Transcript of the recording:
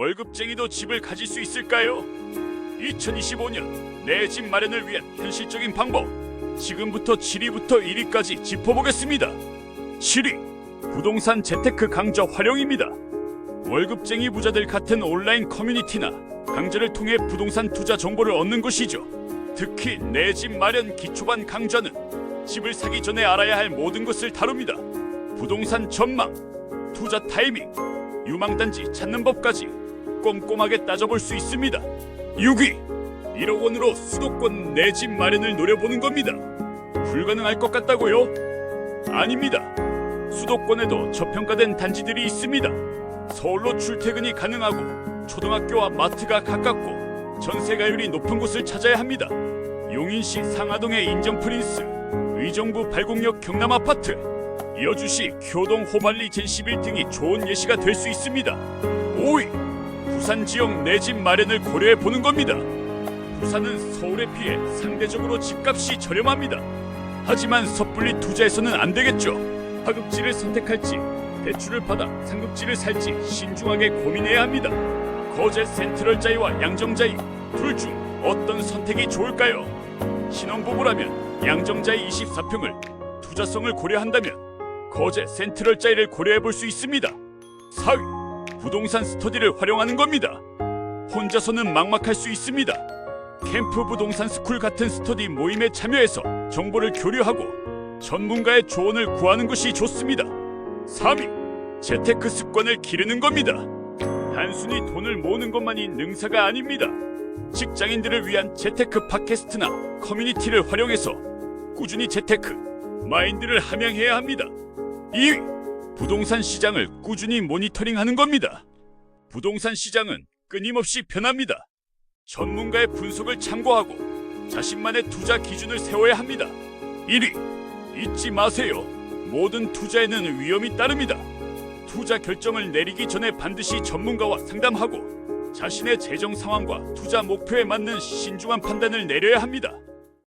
월급쟁이도 집을 가질 수 있을까요? 2025년 내 집 마련을 위한 현실적인 방법. 지금부터 7위부터 1위까지 짚어보겠습니다. 7위 부동산 재테크 강좌 활용입니다. 월급쟁이 부자들 같은 온라인 커뮤니티나 강좌를 통해 부동산 투자 정보를 얻는 것이죠. 특히 내 집 마련 기초반 강좌는 집을 사기 전에 알아야 할 모든 것을 다룹니다. 부동산 전망, 투자 타이밍, 유망단지 찾는 법까지 꼼꼼하게 따져볼 수 있습니다. 6위 1억 원으로 수도권 내 집 마련을 노려보는 겁니다. 불가능할 것 같다고요? 아닙니다. 수도권에도 저평가된 단지들이 있습니다. 서울로 출퇴근이 가능하고 초등학교와 마트가 가깝고 전세가율이 높은 곳을 찾아야 합니다. 용인시 상하동의 인정 프린스, 의정부 발곡역 경남 아파트, 여주시 교동 호말리 젠11등이 좋은 예시가 될 수 있습니다. 5위 부산 지역 내 집 마련을 고려해 보는 겁니다. 부산은 서울에 비해 상대적으로 집값이 저렴합니다. 하지만 섣불리 투자해서는 안 되겠죠. 하급지를 선택할지 대출을 받아 상급지를 살지 신중하게 고민해야 합니다. 거제 센트럴자이와 양정자이 둘 중 어떤 선택이 좋을까요? 신혼부부라면 양정자이 24평을 투자성을 고려한다면 거제 센트럴자이를 고려해 볼 수 있습니다. 4위 부동산 스터디를 활용하는 겁니다. 혼자서는 막막할 수 있습니다. 캠프 부동산 스쿨 같은 스터디 모임에 참여해서 정보를 교류하고 전문가의 조언을 구하는 것이 좋습니다. 3위 재테크 습관을 기르는 겁니다. 단순히 돈을 모으는 것만이 능사가 아닙니다. 직장인들을 위한 재테크 팟캐스트나 커뮤니티를 활용해서 꾸준히 재테크 마인드를 함양해야 합니다. 2위 부동산 시장을 꾸준히 모니터링하는 겁니다. 부동산 시장은 끊임없이 변합니다. 전문가의 분석을 참고하고 자신만의 투자 기준을 세워야 합니다. 1위 잊지 마세요. 모든 투자에는 위험이 따릅니다. 투자 결정을 내리기 전에 반드시 전문가와 상담하고 자신의 재정 상황과 투자 목표에 맞는 신중한 판단을 내려야 합니다.